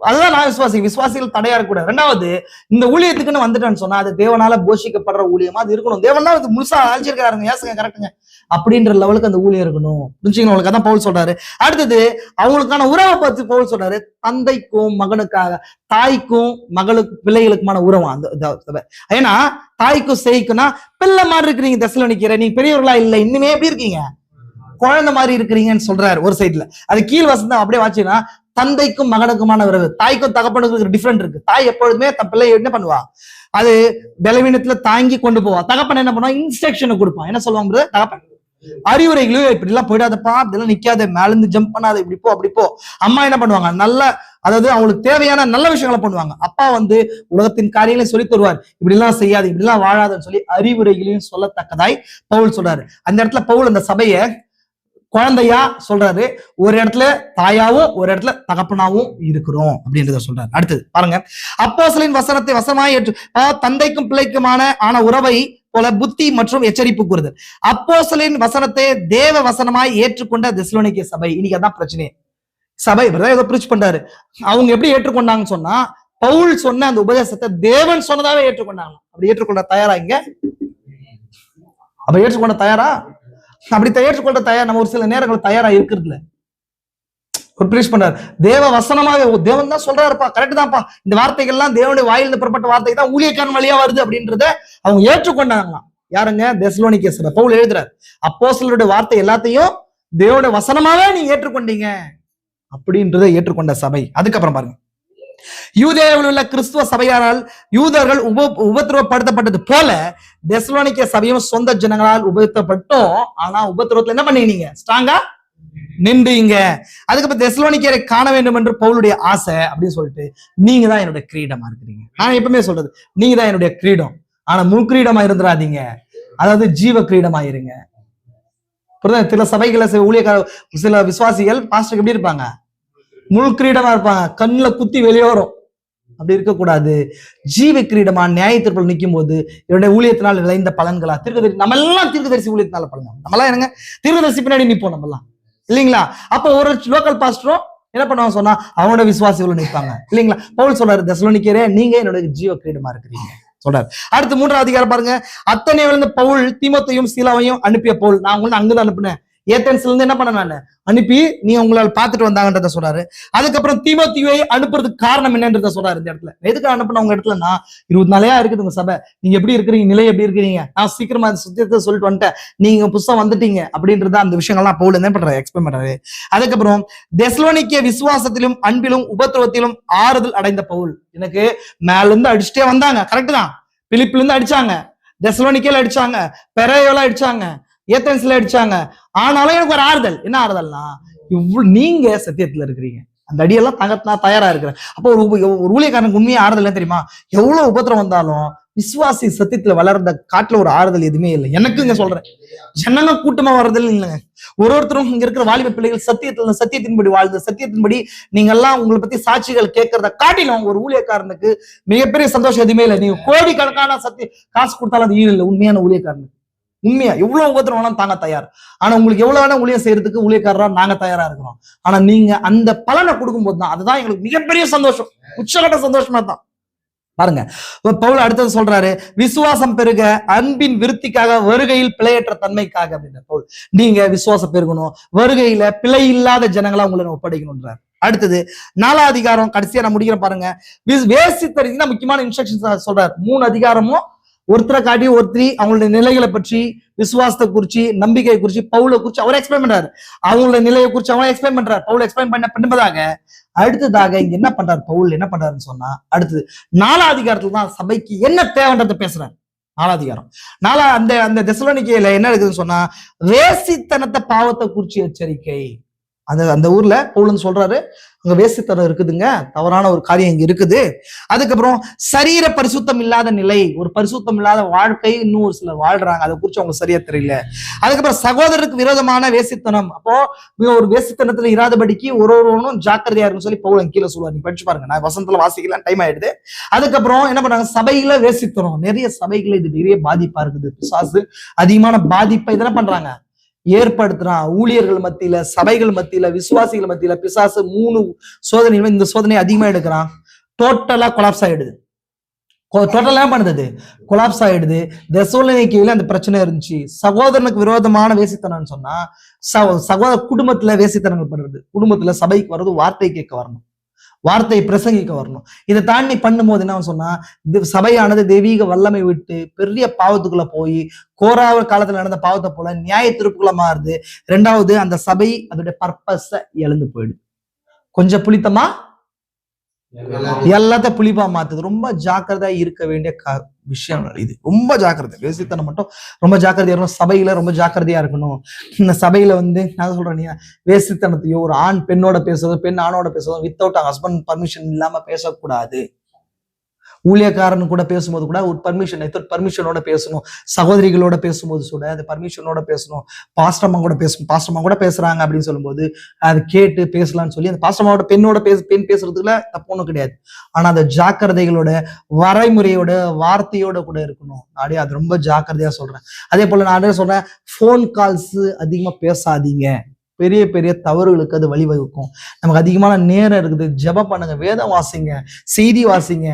அதுதான் நான் விசுவாசி. விசுவாசிகள் தடையா இருக்கக்கூடாது. ரெண்டாவது இந்த ஊழியத்துக்குன்னு வந்துட்டேன்னு சொன்னா அது தேவனால போஷிக்கப்படுற ஊழியமா அது இருக்கணும். தேவன் தான் அது முழுசா அழைச்சிருக்காருங்க ஏசுங்க கரெக்டுங்க அப்படின்ற லெவலுக்கு அந்த ஊழியம் இருக்கணும். புரிஞ்சுக்கணும் உங்களுக்கு? அதான் பவுல் சொல்றாரு. அடுத்தது அவங்களுக்கான உறவை பத்தி பவுல் சொல்றாரு. தந்தைக்கும் மகனுக்காக தாய்க்கும் மகளுக்கு பிள்ளைகளுக்குமான உறவம் அந்த ஏன்னா தாய்க்கும் செய்க்குன்னா பிள்ளை மாதிரி இருக்கிறீங்க தசல நிக்கிற நீங்க பெரியவர்களா இல்ல. இன்னுமே எப்படி இருக்கீங்க? குழந்தை மாதிரி இருக்கிறீங்கன்னு சொல்றாரு ஒரு சைடுல அது கீழ் வசந்தம் அப்படியே வாச்சுன்னா தந்தைக்கும் மகனுக்குமான உறவு தாய்க்கும் தகப்பனுக்கு டிஃப்ரெண்ட் இருக்கு. தாய் எப்பொழுதுமே தன் பிள்ளை என்ன பண்ணுவா? அது பலவீனத்துல தாங்கி கொண்டு போவா. தகப்பன் என்ன பண்ணுவா இன்ஸ்ட்ரக்ஷன் கொடுப்பான். என்ன சொல்லுவாங்க தகப்பன் அறிவுரைகளும் இப்படி எல்லாம் போயிடாதப்பா இதெல்லாம் நிக்காத மேல இருந்து ஜம்ப் பண்ணாத இப்படி போ அப்படி போ. அம்மா என்ன பண்ணுவாங்க? நல்ல அதாவது அவங்களுக்கு தேவையான நல்ல விஷயங்களை பண்ணுவாங்க. அப்பா வந்து உலகத்தின் காரியங்களையும் சொல்லி தருவார். இப்படி எல்லாம் செய்யாது இப்படி எல்லாம் வாழாதுன்னு சொல்லி அறிவுரைகளையும் சொல்லத்தக்கதாய் பவுல் சொல்றாரு. அந்த இடத்துல பவுல் அந்த சபையை குழந்தையா சொல்றாரு. ஒரு இடத்துல தாயாவும் ஒரு இடத்துல தகப்பனாவும் இருக்கிறோம் அப்படின்றத சொல்றாரு. அடுத்தது பாருங்க. அப்போசலின் வசனத்தை வசமாய் ஏற்று தந்தைக்கும் பிள்ளைக்குமான ஆன உறவை போல புத்தி மற்றும் எச்சரிப்பு கூறுதல். அப்போசலின் வசனத்தை தேவ வசனமாய் ஏற்றுக்கொண்ட தெசலோனிக்கே சபை இன்னைக்கு அதான் பிரச்சனை. சபை இப்பதான் ஏதோ பிரிச்சு பண்றாரு. அவங்க எப்படி ஏற்றுக்கொண்டாங்கன்னு சொன்னா பவுல் சொன்ன அந்த உபதேசத்தை தேவன் சொன்னதாவே ஏற்றுக்கொண்டாங்க அப்படி ஏற்றுக்கொண்ட தயாரா இங்க? அப்ப ஏற்றுக்கொண்ட தயாரா? அப்படி ஏற்றுக்கொள்ள தயார் நம்ம ஒரு சில நேரங்கள் தயாரா இருக்கிறது ஒரு பிரீச் பண்றாரு தேவ வசனமாவே தேவன் தான் சொல்றாருப்பா. கரெக்ட் தான்ப்பா. இந்த வார்த்தைகள்லாம் தேவனுடைய வாயிலிருந்து புறப்பட்ட வார்த்தை தான் ஊழியக்காரன் வழியா வருது அப்படின்றத அவங்க ஏற்றுக்கொண்டாங்களாம். யாருங்க? தெசலோனிக்கேசர். பவுல் எழுதுறாரு அப்போஸ்தலருடைய வார்த்தை எல்லாத்தையும் தேவனுடைய வசனமாவே நீங்க ஏற்றுக்கொண்டீங்க. அப்படின்றத ஏற்றுக்கொண்ட சபை. அதுக்கப்புறம் பாருங்க. யூதேயாவில் உள்ள கிறிஸ்துவ சபையாரால் யூதர்கள் உப உபத்திரவப்படுத்தப்பட்டது போல தெசலோனிக்க சபையும் சொந்த ஜனங்களால் உபயோகப்பட்டோம் ஆனா உபத்திரவத்துல என்ன பண்ணினீங்க? ஸ்ட்ராங்கா நின்றீங்க. அதுக்கப்புறம் தெசலோனிக்கரை காண வேண்டும் என்று பவுலுடைய ஆசை அப்படின்னு சொல்லிட்டு நீங்க தான் என்னுடைய கிரீடமா இருக்கிறீங்க. நான் எப்பவுமே சொல்றது நீங்க தான் என்னுடைய கிரீடம். ஆனா முழு கிரீடமா இருந்துடாதீங்க அதாவது ஜீவ கிரீடமா இருங்க. புரியுதா? சில சபைகளை சில ஊழியக்கார சில விசுவாசிகள் பாஸ்டருக்கு எப்படி இருப்பாங்க? முழு கிரீடமா இருப்பாங்க. கண்ணில் குத்தி வெளியே வரும். அப்படி இருக்கக்கூடாது. ஜீவ கிரீடமா நியாயத்திற்குள் நிற்கும் போது என்னுடைய ஊழியத்தினால் விளைந்த பலன்களா? தீர்க்கதரிசி நம்ம எல்லாம் தீர்க்கதரிசி ஊழியத்தினால பலன் நம்ம எல்லாம் என்னங்க? தீர்க்கதரிசி பின்னாடி நிற்போம் நம்ம எல்லாம் இல்லைங்களா? அப்போ ஒரு லோக்கல் பாஸ்டரும் என்ன பண்ணுவாங்க சொன்னா அவனோட விசுவாசிகளும் நிற்பாங்க இல்லைங்களா? பவுல் சொல்றாரு தசலோனிக்கரே நீங்க என்னோட ஜீவ கிரீடமா இருக்கிறீங்க. சொல்றாரு. அடுத்து மூன்றாவது அதிகாரம் பாருங்க. அத்தனை விழுந்த பவுல் தீமோத்தையும் சீலாவையும் அனுப்பிய பவுல். நான் உங்களை அங்கதான் அனுப்புனேன். ஏத்தன்ஸ்ல இருந்து என்ன பண்ண நான்? அனுப்பி நீ உங்களால் பார்த்துட்டு வந்தாங்கன்றத சொல்றாரு அதுக்கப்புறம் திமுத்தியை அனுப்புறதுக்கு காரணம் என்னன்றத சொல்றாரு இந்த இடத்துல. எதுக்கு அனுப்பின உங்க இடத்துலன்னா இருபத்தி நாளையா இருக்குது உங்க சபை. நீங்க எப்படி இருக்கிறீங்க? நிலை எப்படி இருக்கிறீங்க? நான் சீக்கிரமா அந்த சுத்தியத்தை சொல்லிட்டு வந்துட்டேன். நீங்க புதுசா வந்துட்டீங்க அப்படின்றத அந்த விஷயங்கள்லாம் பவுல் என்ன பண்றாரு எக்ஸ்பிளைன் பண்றாரு. அதுக்கப்புறம் தெஸ்லோனிக்கிய விசுவாசத்திலும் அன்பிலும் உபத்திரவத்திலும் ஆறுதல் அடைந்த பவுல். எனக்கு மேல இருந்து அடிச்சுட்டே வந்தாங்க. கரெக்ட் தான். பிலிப்ல இருந்து அடிச்சாங்க. தெஸ்லோனிக்கையில அடிச்சாங்க. பெரையோல அடிச்சாங்க. ஏத்தன்ஸ்ல அடிச்சாங்க? ஆனாலும் எனக்கு ஒரு ஆறுதல். என்ன ஆறுதல்னா இவ்வளவு நீங்க சத்தியத்துல இருக்கிறீங்க. அந்த அடியெல்லாம் தங்கத்து தயாரா இருக்கிறேன். அப்போ ஒரு ஒரு ஊழியக்காரனுக்கு உண்மையா ஆறுதல் தெரியுமா? எவ்வளவு உபத்திரம் வந்தாலும் விசுவாசி சத்தியத்துல வளர்ந்த காட்டுல ஒரு ஆறுதல் எதுவுமே இல்லை. எனக்கு இங்க சொல்றேன். ஜனங்க கூட்டமா வர்றதில் இல்லைங்க. ஒரு ஒருத்தரும் இங்க இருக்கிற வாலிப பிள்ளைகள் சத்தியத்துல சத்தியத்தின்படி வாழ்ந்து சத்தியத்தின்படி நீங்க எல்லாம் உங்களை பத்தி சாட்சிகள் கேட்கறத காட்டிலும் ஒரு ஊழியக்காரனுக்கு மிகப்பெரிய சந்தோஷம் எதுவுமே இல்லை. நீங்க கோடிக்கணக்கான சத்திய காசு கொடுத்தாலும் அது ஈடு இல்லை. உண்மையான ஊழியக்காரனுக்கு. உண்மையா? எவ்வளவு உபத்திரம் வேணாலும் தாங்க தயார். ஆனா உங்களுக்கு எவ்வளவு வேணா ஊழியம் செய்யறதுக்கு ஊழியக்காரரா நாங்க தயாரா இருக்கிறோம். ஆனா நீங்க அந்த பலனை கொடுக்கும்போது தான் அதுதான் எங்களுக்கு மிகப்பெரிய சந்தோஷம். உச்சகட்ட சந்தோஷமா தான். பாருங்க. பவுல் அடுத்தது சொல்றாரு விசுவாசம் பெருக அன்பின் விருத்திக்காக வருகையில் பிழையற்ற தன்மைக்காக அப்படின்ற பவுல். நீங்க விசுவாசம் பெருகணும் வருகையில பிழை இல்லாத ஜனங்களா உங்களை ஒப்படைக்கணும்ன்றாரு. அடுத்தது நாலாம் அதிகாரம் கடைசியா நான் முடிக்கிறேன் பாருங்க. வி- வேசித்தறிஞ்சுன்னா முக்கியமான இன்ஸ்ட்ரக்ஷன் சொல்றாரு. மூணு அதிகாரமும் ஒருத்தரை காட்டி ஒருத்தரி அவங்களுடைய நிலைகளை பற்றி விசுவாசத்தை குறிச்சு நம்பிக்கை குறிச்சு பவுலை குறிச்சு அவர் எக்ஸ்பிளைன் பண்றாரு. அவங்களோட நிலையை குறிச்சு அவங்க எக்ஸ்பிளைன் பண்றாரு. பவுல் எக்ஸ்பிளைன் பண்ண பண்ணுவதாக அடுத்ததாக இங்க என்ன பண்றாரு? பவுல் என்ன பண்றாருன்னு சொன்னா அடுத்தது நாலாம் அதிகாரத்துல தான் சபைக்கு என்ன தேவைன்றத பேசுறாரு. நாலாம் அதிகாரம். நாலா அந்த அந்த திசலோனிக்கையில என்ன இருக்குதுன்னு சொன்னா வேசித்தனத்தை பாவத்தை குறிச்சு எச்சரிக்கை. அந்த அந்த ஊர்ல பவுலன் சொல்றாரு அங்க வேசித்தனம் இருக்குதுங்க தவறான ஒரு காரியம் இங்க இருக்குது. அதுக்கப்புறம் சரீர பரிசுத்தம் இல்லாத நிலை ஒரு பரிசுத்தம் இல்லாத வாழ்க்கை இன்னும் ஒரு சிலர் வாழ்றாங்க அதை குறித்து அவங்க சரியா தெரியல. அதுக்கப்புறம் சகோதரருக்கு விரோதமான வேசித்தனம் அப்போ ஒரு வேசித்தனத்துல இராதபடிக்கு ஒரு ஒருவனும் ஜாக்கிரதையா இருக்குன்னு சொல்லி பவுலன் கீழே சொல்லுவார். நீ படிச்சு பாருங்க நான் வசந்தத்துல வாசிக்கலாம் டைம் ஆயிடுது. அதுக்கப்புறம் என்ன பண்றாங்க சபையில வேசித்தனம் நிறைய சபைகளை இது நிறைய பாதிப்பா இருக்குது. பிசாசு அதிகமான பாதிப்பை இதெல்லாம் பண்றாங்க. ஏற்படுத்துறான். ஊழியர்கள் மத்தியில சபைகள் மத்தியில விசுவாசிகள் மத்தியில பிசாசு மூணு சோதனை இந்த சோதனை அதிகமா எடுக்கிறான். டோட்டலா கொலாப்ஸ் ஆயிடுது. டோட்டலா பண்ணுது? கொலாப்ஸ் ஆயிடுது. தெசோலனிக்கையில அந்த பிரச்சனை இருந்துச்சு. சகோதரனுக்கு விரோதமான வேசித்தனம்னு சொன்னா சகோ- சகோதர குடும்பத்துல வேசித்தனங்கள் பண்றது குடும்பத்துல சபைக்கு வர்றது வார்த்தை கேட்க வரணும். வார்த்தை பிரசங்கிக்க வரணும். இதை தாண்டி பண்ணும்போது என்ன சொன்னா சபையானது தெய்வீக வல்லமை விட்டு பெரிய பாவத்துக்குள்ள போய் கோராவ காலத்துல நடந்த பாவத்தை போல நியாய திருப்புக்குள்ள மாறுது. ரெண்டாவது அந்த சபை அதோட பர்பஸ இழந்து போயிடுது. கொஞ்சம் புளித்தமா எல்லாத்தையும் புளிப்பா மாத்துது. ரொம்ப ஜாக்கிரதா இருக்க வேண்டிய க- விஷயம் இது ரொம்ப ஜாக்கிரதை. வேசித்தனம் மட்டும் ரொம்ப ஜாக்கிரதையா இருக்கணும். சபையில ரொம்ப ஜாக்கிரதையா இருக்கணும். இந்த சபையில வந்து நான் சொல்றேன் நீ வேசித்தனத்தையோ ஒரு ஆண் பெண்ணோட பேசுறதோ பெண் ஆணோட பேசுறதோ வித்தவுட் ஹஸ்பண்ட் பர்மிஷன் இல்லாம பேசக்கூடாது. ஊழியக்காரன் கூட பேசும்போது கூட ஒரு பர்மிஷன் பர்மிஷனோட பேசணும் சகோதரிகளோட பேசும்போது கூட அது பர்மிஷனோட பேசணும் பாஸ்டம்மா கூட பேசணும் பாஸ்டம்மா கூட பேசுறாங்க அப்படின்னு சொல்லும்போது அது கேட்டு பேசலாம்னு சொல்லி அந்த பாஸ்டம்மாவோட பெண்ணோட பேச பெண் பேசுறதுல தப்பு ஒன்றும் கிடையாது. ஆனா அந்த ஜாக்கிரதைகளோட வரைமுறையோட வார்த்தையோட கூட இருக்கணும். அப்படியே அது ரொம்ப ஜாக்கிரதையா சொல்றேன். அதே போல நான் என்ன சொல்றேன் ஃபோன் கால்ஸ் அதிகமா பேசாதீங்க. பெரிய பெரிய தவறுகளுக்கு அது வழிவகுக்கும். நமக்கு அதிகமான நேரம் இருக்குது. ஜெபம் பண்ணுங்க வேதம் வாசிங்க செய்தி வாசிங்க.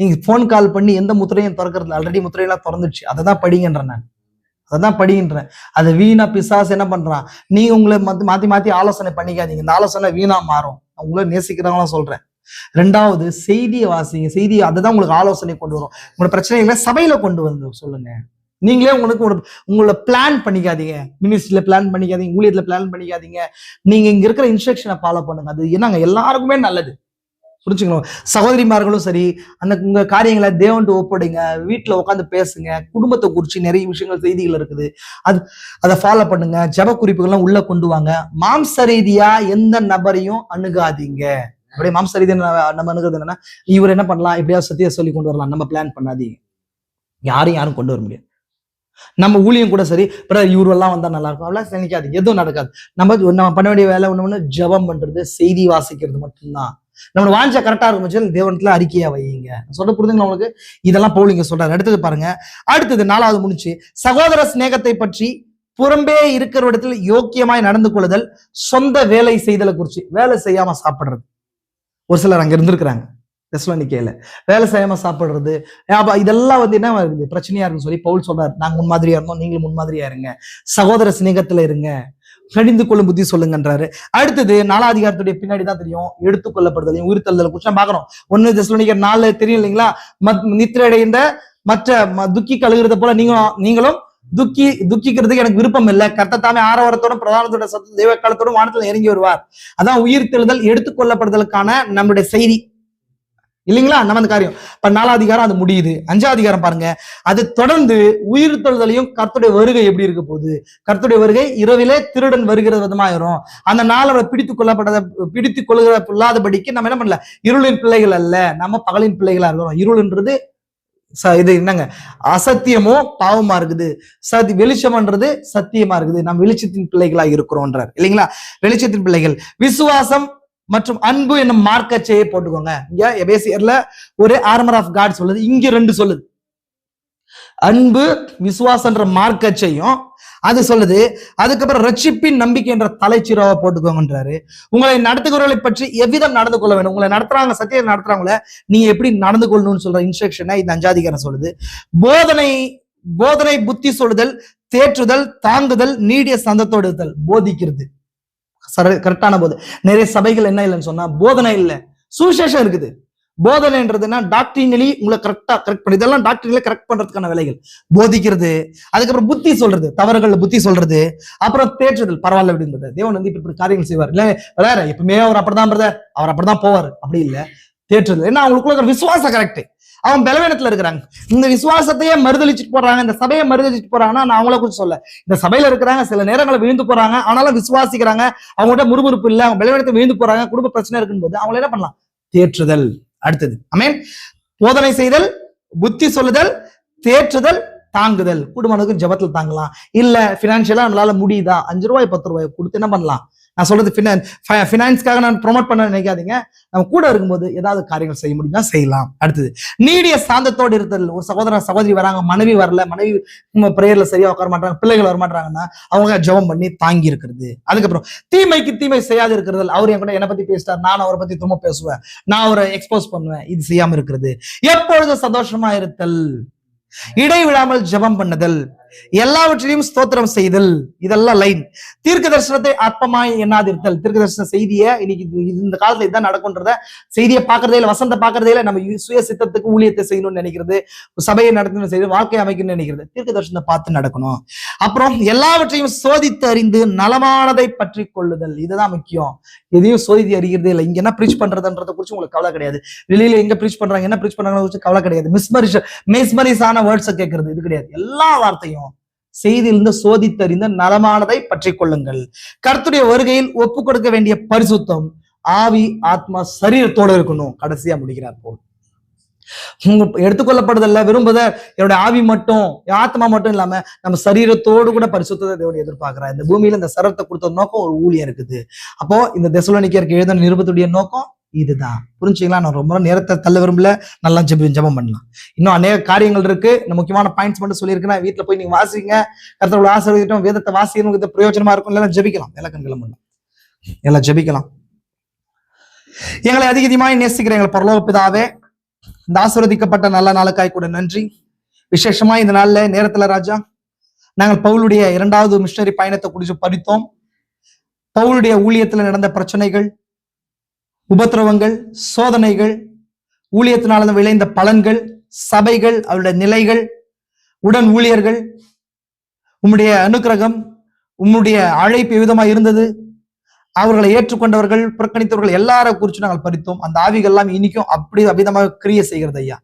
நீங்க ஃபோன் கால் பண்ணி எந்த முத்திரையும் திறக்கிறது ஆல்ரெடி முத்திரையெல்லாம் திறந்துச்சு அதை தான் படிங்கன்றேன் நான். அதை தான் படிக்கின்றேன் அதை வீணா பிசாசு என்ன பண்றான்? நீங்க உங்களை மாத்தி மாத்தி மாத்தி ஆலோசனை பண்ணிக்காதீங்க. இந்த ஆலோசனை வீணா மாறும். நான் உங்களை நேசிக்கிறவங்களும் சொல்றேன். ரெண்டாவது செய்தியை வாசிங்க. செய்தி அதுதான் உங்களுக்கு ஆலோசனை கொண்டு வரும். உங்களோட பிரச்சனைகளை சபையில கொண்டு வந்து சொல்லுங்க. நீங்களே உங்களுக்கு உங்களோட உங்களை பிளான் பண்ணிக்காதீங்க. மினிஸ்ட்ரியில பிளான் பண்ணிக்காதீங்க. ஊழியத்துல பிளான் பண்ணிக்காதீங்க. நீங்க இங்க இருக்கிற இன்ஸ்ட்ரக்ஷனை ஃபாலோ பண்ணுங்க. அது என்னங்க? எல்லாருக்குமே நல்லது. புரிஞ்சுக்கணும். சகோதரிமார்களும் சரி அந்த உங்க காரியங்களை தேவன்ட்டு ஒப்படைங்க வீட்டில் உட்காந்து பேசுங்க குடும்பத்தை குறித்து நிறைய விஷயங்கள் செய்திகள் இருக்குது. அது அதை ஃபாலோ பண்ணுங்க. ஜப குறிப்புகள்லாம் உள்ள கொண்டு வாங்க. மாம்ச ரீதியா எந்த நபரையும் அணுகாதீங்க. அப்படியே மாம்ச ரீதியா நம்ம நம்ம அணுகிறது என்னன்னா இவர் என்ன பண்ணலாம்? எப்படியாவது சத்திய சொல்லி கொண்டு வரலாம். நம்ம பிளான் பண்ணாதீங்க. யாரும் யாரும் கொண்டு வர முடியாது. நம்ம ஊழியம் கூட சரி பிற இவரெல்லாம் வந்தா நல்லா இருக்கும். அவ்வளவு நினைக்காது எதுவும் நடக்காது. நம்ம நம்ம பண்ண வேண்டிய வேலை ஒண்ணு ஒண்ணு ஜெபம் பண்றது செய்தி வாசிக்கிறது மட்டும்தான். நம்மளோட வாஞ்சா கரெக்டா இருக்கும் பட்சத்தில் தேவனத்துல அறிக்கையா வையுங்க. சொல்ல புரிதுங்களா உங்களுக்கு? இதெல்லாம் பவுலிங்க சொல்றாரு. அடுத்தது பாருங்க. அடுத்தது நாலாவது முடிச்சு சகோதர சிநேகத்தை பற்றி புறம்பே இருக்கிற இடத்துல யோக்கியமாய் நடந்து கொள்ளுதல் சொந்த வேலை செய்தலை குறிச்சு வேலை செய்யாம சாப்பிடுறது. ஒரு சிலர் அங்க இருந்திருக்கிறாங்க. தெஸ்லோனிக்கேல வேலை செய்யாம சாப்பிடுறது. இதெல்லாம் வந்து என்ன இருக்குது பிரச்சனையா இருக்குன்னு சொல்லி பவுல் சொல்றாரு. நாங்க முன்மாதிரியா இருந்தோம் நீங்களும் முன்மாதிரியா இருங்க. சகோதர சிநேகத்துல இருங்க. கடிந்து கொள்ளும் புத்தி சொல்லுங்கன்றாரு. அடுத்தது நாலாம் அதிகாரத்துடைய பின்னாடி தான் தெரியும். எடுத்துக்கொள்ளப்படுதலையும் உயிர்த்தெழுதலை குறிச்சு நம்ம பார்க்கணும் ஒன்னு தெஸ்லோனிக்கர் நாலு தெரியும் இல்லைங்களா? மத் அடைந்த மற்ற ம- துக்கி கழுகுறத போல நீங்களும் நீங்களும் துக்கி துக்கிக்கிறதுக்கு எனக்கு விருப்பம் இல்லை. கர்த்தத்தாமே ஆரவாரத்தோட பிரதானத்தோட சத்து தெய்வ காலத்தோட வானத்துல இறங்கி வருவார். அதான் உயிர்த்தெழுதல் எடுத்துக்கொள்ளப்படுதலுக்கான நம்முடைய செய்தி. இல்லைங்களா? நம்ம அந்த காரியம். இப்ப நாலாம் அதிகாரம் அது முடியுது. அஞ்சாம் அதிகாரம் பாருங்க. அது தொடர்ந்து உயிர் தொழுதலையும் கர்த்துடைய வருகை எப்படி இருக்க போகுது? கர்த்துடைய வருகை இரவிலே திருடன் வருகிற விதமாயிரும் அந்த நாளை பிடித்து கொள்ளப்படாத பிடித்து கொள்கிற இல்லாதபடிக்கு நம்ம என்ன பண்ணல? இருளின் பிள்ளைகள் அல்ல. நம்ம பகலின் பிள்ளைகளா இருக்கிறோம். இருள்ன்றது ச- இது என்னங்க? அசத்தியமோ பாவமா இருக்குது. சதி வெளிச்சம்ன்றது சத்தியமா இருக்குது. நம்ம வெளிச்சத்தின் பிள்ளைகளா இருக்கிறோன்றார். இல்லைங்களா? வெளிச்சத்தின் பிள்ளைகள். விசுவாசம் மற்றும் அன்பு என்னும் மார்க்கச்சையை போட்டுக்கோங்க. இங்க எபேசியர்ல ஒரு ஆர்மர் ஆஃப் காட் சொல்லுது. இங்க ரெண்டு சொல்லுது. அன்பு விசுவாசன்ற மார்க்கச்சையும் அது சொல்லுது அதுக்கப்புறம் ரட்சிப்பின் நம்பிக்கை என்ற தலைச்சீராவை போட்டுக்கோங்கன்றாரு. உங்களை நடத்துகிறவர்களை பற்றி எவ்விதம் நடந்து கொள்ள வேண்டும்? உங்களை நடத்துறாங்க சத்தியம் நடத்துறாங்கள நீங்க எப்படி நடந்து கொள்ளணும்னு சொல்ற இன்ஸ்ட்ரக்ஷனை இந்த அஞ்சாதிகாரம் சொல்லுது. போதனை போதனை புத்தி சொல்லுதல் தேற்றுதல் தாங்குதல் நீடிய சந்தத்தோடுதல் போதிக்கிறது. கரெக்டான போது. நிறைய சபைகள் என்ன இல்லைன்னு சொன்னா போதனை இல்லை. சுவிசேஷம் இருக்குது. போதனைன்றதுன்னா டாக்டரினலி உங்களை கரெக்டா கரெக்ட் பண்ணி. இதெல்லாம் டாக்டரில கரெக்ட் பண்றதுக்கான வேலைகள். போதிக்கிறது அதுக்கப்புறம் புத்தி சொல்றது தவறுகள் புத்தி சொல்றது அப்புறம் தேற்றுதல். பரவாயில்ல அப்படின்றது தேவன் வந்து இப்படி காரியங்கள் செய்வார். இல்ல வேற எப்பவுமே அவர் அப்படிதான் பிரதர் அவர் அப்படிதான் போவார். அப்படி இல்லை. தேற்றுதல் ஏன்னா அவங்களுக்குள்ள இருக்கிற விசுவாசம் கரெக்ட் அவன் பலவீனத்துல இருக்கிறாங்க. இந்த விசுவாசத்தையே மறுதளிச்சுட்டு போறாங்க. இந்த சபையை மறுதளிச்சுட்டு போறாங்கன்னா நான் அவங்கள கொஞ்சம் சொல்ல. இந்த சபையில இருக்கிறாங்க சில நேரங்களில் விழுந்து போறாங்க. ஆனாலும் விசுவாசிக்கிறாங்க. அவங்கள்ட்ட முறுமுறுப்பு இல்லை. அவங்க பலவீனத்தை விழுந்து போறாங்க. குடும்ப பிரச்சனை இருக்கும்போது அவங்கள என்ன பண்ணலாம்? தேற்றுதல். அடுத்தது. அமேன் போதனை செய்தல் புத்தி சொல்லுதல் தேற்றுதல் தாங்குதல். குடும்பத்துக்கு ஜபத்தில் தாங்கலாம். இல்ல பினான்சியலா நம்மளால முடியுதா? அஞ்சு ரூபாய் பத்து ரூபாய் கொடுத்து என்ன பண்ணலாம்? நான் சொல்றது ஃபினான்ஸ்க்காக நான் ப்ரொமோட் பண்ண நினைக்காதீங்க. நம்ம கூட இருக்கும்போது ஏதாவது காரியங்கள் செய்ய முடியும்னா செய்யலாம். அடுத்தது நீடிய சாந்தத்தோடு இருத்தல். ஒரு சகோதரன் சகோதரி வராங்க மனைவி வரல மனைவி பிரேயர்ல சரியா உட்கார மாட்டாங்க பிள்ளைகள் வர மாட்டாங்கன்னா அவங்க ஜெபம் பண்ணி தாங்கி இருக்கிறது. அதுக்கப்புறம் தீமைக்கு தீமை செய்யாது இருக்கிறது அவர் என் கூட என்னை பத்தி பேசிட்டார் நான் அவரை பத்தி திரும்ப பேசுவேன். நான் அவரை எக்ஸ்போஸ் பண்ணுவேன். இது செய்யாம இருக்கிறது. எப்பொழுது சந்தோஷமா இருத்தல். இடைவிடாமல் ஜெபம் பண்ணுதல். எல்லாவற்றிலையும் ஸ்தோத்திரம் செய்தல். இதெல்லாம் லைன் தீர்க்க தரிசனத்தை ஆத்மமாய் எண்ணாதிருத்தல். தீர்க்க தரிசன செய்தியை இன்னைக்கு இந்த காலத்துல இதுதான் நடக்கும்ன்றத செய்தியை பாக்குறதே இல்லை வசந்த பாக்குறதே இல்லை. நம்ம சுய சித்தத்துக்கு ஊழியத்தை செய்யணும்னு நினைக்கிறது சபையை நடத்தணும்னு செய்து வாழ்க்கை அமைக்கணும்னு நினைக்கிறது. தீர்க்க தரிசனத்தை பார்த்து நடக்கணும். அப்புறம் எல்லாவற்றையும் சோதித்து அறிந்து நலமானதை பற்றி கொள்ளுதல். இதுதான் முக்கியம். எதையும் சோதித்து அறிகிறதே இல்லை. இங்க என்ன ப்ரீச் பண்றதுன்றத குறிச்சு உங்களுக்கு கவலை கிடையாது. வெளியில எங்க ப்ரீச் பண்றாங்க என்ன ப்ரீச் பண்றாங்க கவலை கிடையாது. மிஸ்மரிஷ் மிஸ்மரிஸ் ஆன வேர்ட்ஸை கேட்கறது. இது கிடையாது. எல்லா வார்த்தையும் செய்தியிலிருந்து சோதித்தறிந்த நலமானதை பற்றி கொள்ளுங்கள் கருத்துடைய வருகையில் ஒப்பு கொடுக்க வேண்டிய பரிசுத்தம் ஆவி ஆத்மா சரீரத்தோட இருக்கணும். கடைசியா முடிக்கிறார் போல். உங்க எடுத்துக்கொள்ளப்படுதல்ல விரும்புத என்னோட ஆவி மட்டும் ஆத்மா மட்டும் இல்லாம நம்ம சரீரத்தோடு கூட பரிசுத்தத்தை தேவனை எதிர்பார்க்கிறார். இந்த பூமியில இந்த சரத்தை கொடுத்த நோக்கம் ஒரு ஊழியம் இருக்குது. அப்போ இந்த தெசலோனிக்கருக்கு எழுதின நிருபத்துடைய நோக்கம் இதுதான். புரிஞ்சுங்களா? நான் ரொம்ப நேரத்தை தள்ள விரும்பல. நல்லா ஜெபி ஜெபம் பண்ணலாம். இன்னும் அநேக காரியங்கள் இருக்கு. இந்த முக்கியமான பாயிண்ட்ஸ் மட்டும் சொல்லியிருக்கேன். வீட்டில் போய் நீங்க வாசிங்க. கருத்தோட ஆசிரியர்கிட்டும் வேதத்தை வாசிக்கணும் இது பிரயோஜனமா இருக்கும். இல்லைன்னா ஜெபிக்கலாம். கண்களும் பண்ணலாம் எல்லாம் ஜெபிக்கலாம். எங்களை அதிக அதிகமாய் நேசிக்கிற எங்கள் பரலோக பிதாவே இந்த ஆசீர்வதிக்கப்பட்ட நல்ல நாளுக்காய் கூட நன்றி. விசேஷமா இந்த நாள்ல நேரத்துல ராஜா நாங்கள் பவுலுடைய இரண்டாவது மிஷினரி பயணத்தை குறித்து படித்தோம். பவுலுடைய ஊழியத்துல நடந்த பிரச்சனைகள் உபத்திரவங்கள் சோதனைகள் ஊழியத்தினால விளைந்த பலன்கள் சபைகள் அவருடைய நிலைகள் உடன் ஊழியர்கள் உம்முடைய அனுக்கிரகம் உம்முடைய அழைப்பு விதமா இருந்தது அவர்களை ஏற்றுக்கொண்டவர்கள் புறக்கணித்தவர்கள் எல்லாரை குறித்து நாங்கள் பறித்தோம். அந்த ஆவிகள் எல்லாம் இன்னைக்கும் அப்படி அபிதமாக கிரிய செய்கிறது ஐயா.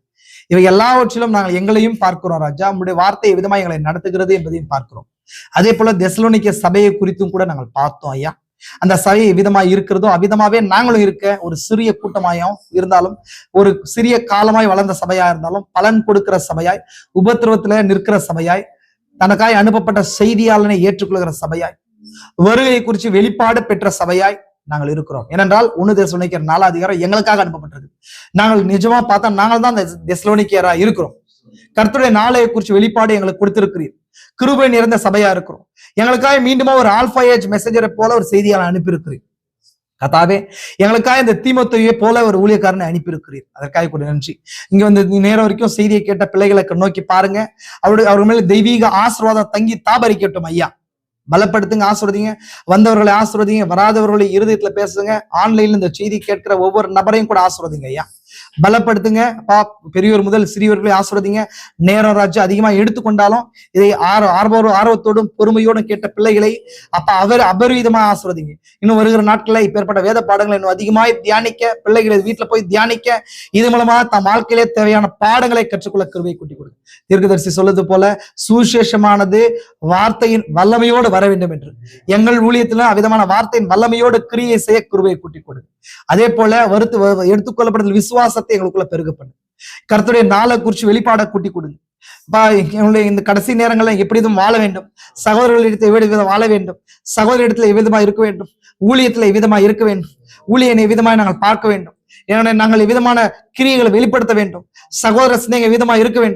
இவை எல்லாவற்றிலும் நாங்கள் எங்களையும் பார்க்கிறோம் ராஜா. உம்முடைய வார்த்தை விதமாக எங்களை நடத்துகிறது என்பதையும் பார்க்கிறோம். அதே போல தெசலோனிக்க சபையை குறித்தும் கூட நாங்கள் பார்த்தோம் ஐயா. அந்த சபை விதமா இருக்கிறதோ அவிதமாவே நாங்களும் இருக்க ஒரு சிறிய கூட்டமாயும் இருந்தாலும் ஒரு சிறிய காலமாய் வளர்ந்த சபையா இருந்தாலும் பலன் கொடுக்கிற சபையாய் உபத்திரவத்துல நிற்கிற சபையாய் தனக்காய் அனுப்பப்பட்ட செய்தியாளனை ஏற்றுக்கொள்கிற சபையாய் வருகையை குறித்து வெளிப்பாடு பெற்ற சபையாய் நாங்கள் இருக்கிறோம். ஏனென்றால் ஒன்று தேசலோனிக்கிற நாலாதிகாரம் எங்களுக்காக அனுப்பப்பட்டிருக்கு. நாங்கள் நிஜமா பார்த்தா நாங்கள் தான் அந்த தேசலோனிக்கியரா இருக்கிறோம். கர்த்தருடைய நாளையை குறித்து வெளிப்பாடு எங்களுக்கு கொடுத்திருக்கிறீர்கள் கிருபை நிறைந்த சபையா இருக்கிறோம். எங்களுக்காக மீண்டுமா ஒரு ஆல்பா ஏஜ் மெசேஜரை போல ஒரு செய்தியாளர் அனுப்பியிருக்கிறீர். கதாவே எங்களுக்காக இந்த தீமத்தையே போல ஒரு ஊழியக்காரனை அனுப்பியிருக்கிறீர். அதற்காக கூட நன்றி. இங்க வந்து நேரம் வரைக்கும் செய்தியை கேட்ட பிள்ளைகளை நோக்கி பாருங்க. அவருடைய அவர் மேல தெய்வீக ஆசீர்வாதம் தங்கி தாபரிக்கட்டும் ஐயா. பலப்படுத்துங்க ஆசிர்வதிங்க. வந்தவர்களை ஆசிர்வதிங்க. வராதவர்களை இருதயத்துல பேசுங்க. ஆன்லைன்ல இந்த செய்தி கேட்கிற ஒவ்வொரு நபரையும் கூட ஆசிர்வதிங்க ஐயா. பலப்படுத்துங்க. பா பெரியோர் முதல் சிறியவர்களை ஆசிர்வதிங்க. நேரம் ராஜா அதிகமா எடுத்துக்கொண்டாலும் இதை ஆர்வ ஆர்வ ஆர்வத்தோடும் பொறுமையோடும் கேட்ட பிள்ளைகளை அப்ப அவர் அபரிவிதமா ஆசிர்வதிங்க. இன்னும் வருகிற நாட்கள்ல இப்பேற்பட்ட வேத பாடங்களை இன்னும் அதிகமாய் தியானிக்க பிள்ளைகளை வீட்டுல போய் தியானிக்க இது மூலமா தம் வாழ்க்கையிலே தேவையான பாடங்களை கற்றுக்கொள்ள கருவை கூட்டி கொடுங்க. தீர்க்கதரிசி சொல்லது போல சுசேஷமானது வார்த்தையின் வல்லமையோடு வர வேண்டும் என்று. எங்கள் ஊழியத்துல அவ்விதமான வார்த்தையின் வல்லமையோடு கிரியை செய்ய குருவை கூட்டி கொடுங்க. அதே போல வருத்து வ- விசுவாச விசுவாசத்தை எங்களுக்குள்ள பெருக பண்ணு. கருத்துடைய நாளை குறித்து வெளிப்பாட கூட்டி கொடுங்க எங்களுடைய இந்த கடைசி நேரங்களில் எப்படி இதுவும் வாழ வேண்டும். சகோதரர்களிடத்தில் எவ்விதம் விதம் வாழ வேண்டும். சகோதரிடத்துல எவ்விதமா இருக்க வேண்டும். ஊழியத்தில் எவ்விதமா இருக்க வேண்டும். ஊழியனை எவ்விதமாக நாங்கள் பார்க்க வேண்டும். ஏன்னா நாங்கள் எவ்விதமான கிரியைகளை வெளிப்படுத்த வேண்டும். சகோதர சிநேக விதமா இருக்க வேண்டும்.